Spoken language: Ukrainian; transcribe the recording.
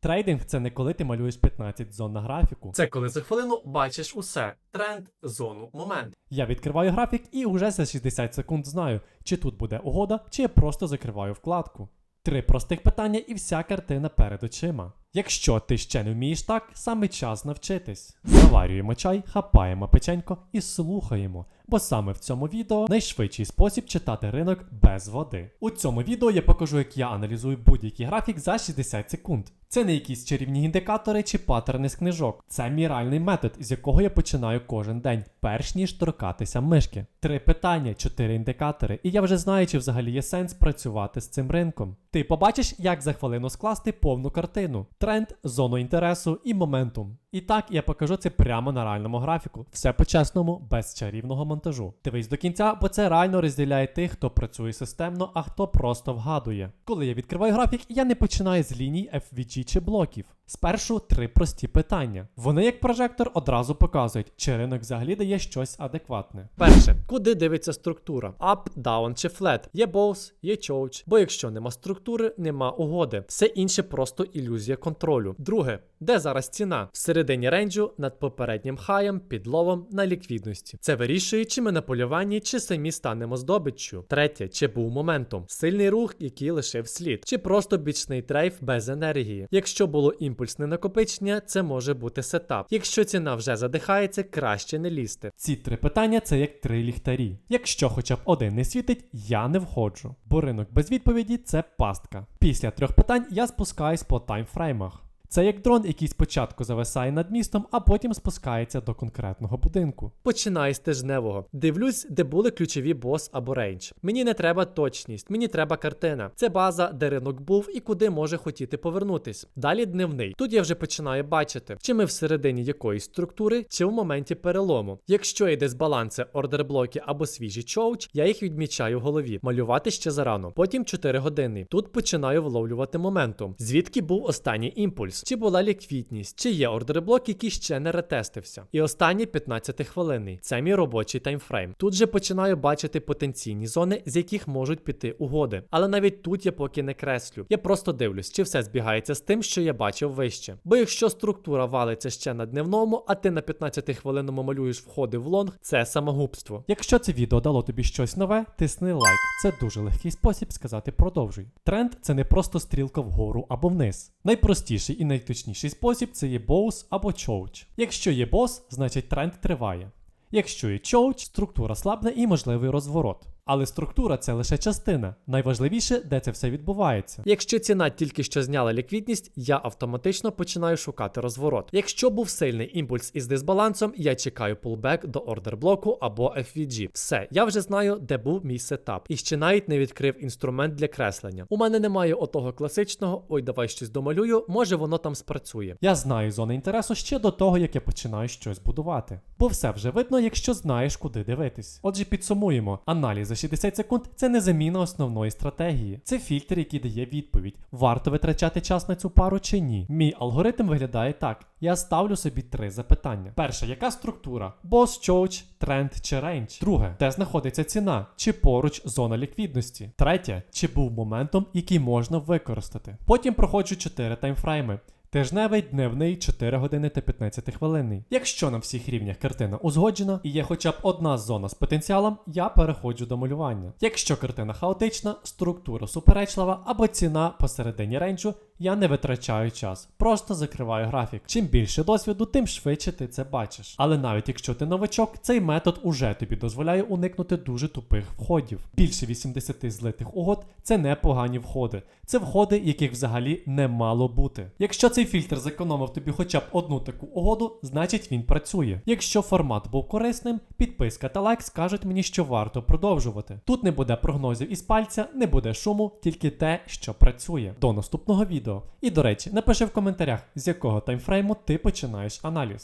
Трейдинг це не коли ти малюєш 15 зон на графіку. Це коли за хвилину бачиш усе: тренд, зону, момент. Я відкриваю графік і вже за 60 секунд знаю, чи тут буде угода, чи я просто закриваю вкладку. Три простих питання і вся картина перед очима. Якщо ти ще не вмієш так, саме час навчитись. Заварюємо чай, хапаємо печенько і слухаємо, бо саме в цьому відео найшвидший спосіб читати ринок без води. У цьому відео я покажу, як я аналізую будь-який графік за 60 секунд. Це не якісь чарівні індикатори чи паттерни з книжок. Це мій реальний метод, з якого я починаю кожен день, перш ніж торкатися мишки. Три питання, чотири індикатори, і я вже знаю, чи взагалі є сенс працювати з цим ринком. Ти побачиш, як за хвилину скласти повну картину, тренд, зону інтересу і моментум. І так я покажу це прямо на реальному графіку. Все по-чесному, без чарівного монтажу. Дивись до кінця, бо це реально розділяє тих, хто працює системно, а хто просто вгадує. Коли я відкриваю графік, я не починаю з ліній FVG чи блоків. Спершу три прості питання. Вони, як прожектор, одразу показують, чи ринок взагалі дає щось адекватне. Перше, куди дивиться структура? Up, down чи flat? Є боус, є choke. Бо якщо нема структури, нема угоди. Все інше просто ілюзія контролю. Друге, де зараз ціна? Всередині рейнджу над попереднім хаєм, під ловом на ліквідності. Це вирішує, чи ми на полюванні, чи самі станемо здобиччю. Третє, чи був моментом. Сильний рух, який лишив слід, чи просто бічний трейф без енергії. Якщо було імпульсне накопичення, це може бути сетап. Якщо ціна вже задихається, краще не лізти. Ці три питання це як три ліхтарі. Якщо хоча б один не світить, я не входжу. Бо ринок без відповіді це пастка. Після трьох питань я спускаюсь по mag. Це як дрон, який спочатку зависає над містом, а потім спускається до конкретного будинку. Починаю з тижневого. Дивлюсь, де були ключові бос або рейндж. Мені не треба точність, мені треба картина. Це база, де ринок був і куди може хотіти повернутись. Далі дневний. Тут я вже починаю бачити, чи ми всередині якоїсь структури, чи в моменті перелому. Якщо йде з баланси ордерблоки або свіжі чоуч, я їх відмічаю в голові. Малювати ще зарано. Потім 4 години. Тут починаю вловлювати моментум. Звідки був останній імпульс? Чи була ліквідність, чи є ордерблок, який ще не ретестився. І останній 15 хвилинний. Це мій робочий таймфрейм. Тут же починаю бачити потенційні зони, з яких можуть піти угоди. Але навіть тут я поки не креслю. Я просто дивлюсь, чи все збігається з тим, що я бачив вище. Бо якщо структура валиться ще на дневному, а ти на 15 хвилинному малюєш входи в лонг, це самогубство. Якщо це відео дало тобі щось нове, тисни лайк. Це дуже легкий спосіб сказати продовжуй. Тренд це не просто стрілка вгору або вниз. Найпростіший найточніший спосіб це є боус або чоуч. Якщо є бос, значить тренд триває. Якщо є чоуч, структура слабна і можливий розворот. Але структура це лише частина. Найважливіше, де це все відбувається. Якщо ціна тільки що зняла ліквідність, я автоматично починаю шукати розворот. Якщо був сильний імпульс із дисбалансом, я чекаю пулбек до ордер блоку або FVG. Все, я вже знаю, де був мій сетап, і ще навіть не відкрив інструмент для креслення. У мене немає отого класичного, ой, давай щось домалюю, може воно там спрацює. Я знаю зони інтересу ще до того, як я починаю щось будувати. Бо все вже видно, якщо знаєш, куди дивитись. Отже, підсумуємо: аналіз за 60 секунд це не заміна основної стратегії. Це фільтр, який дає відповідь: варто витрачати час на цю пару чи ні. Мій алгоритм виглядає так: я ставлю собі три запитання. Перше, яка структура? Бос, чоуч, тренд чи рейндж? Друге, де знаходиться ціна? Чи поруч зона ліквідності? Третє, чи був моментом, який можна використати? Потім проходжу 4 таймфрейми. Тижневий, дневний, 4 години та 15 хвилинний. Якщо на всіх рівнях картина узгоджена і є хоча б одна зона з потенціалом, я переходжу до малювання. Якщо картина хаотична, структура суперечлива або ціна посередині рейнджу, я не витрачаю час, просто закриваю графік. Чим більше досвіду, тим швидше ти це бачиш. Але навіть якщо ти новачок, цей метод уже тобі дозволяє уникнути дуже тупих входів. Більше 80 злитих угод це непогані входи. Це входи, яких взагалі не мало бути. Якщо цей фільтр зекономив тобі хоча б одну таку угоду, значить він працює. Якщо формат був корисним, підписка та лайк скажуть мені, що варто продовжувати. Тут не буде прогнозів із пальця, не буде шуму, тільки те, що працює. До наступного відео. І до речі, напиши в коментарях, з якого таймфрейму ти починаєш аналіз.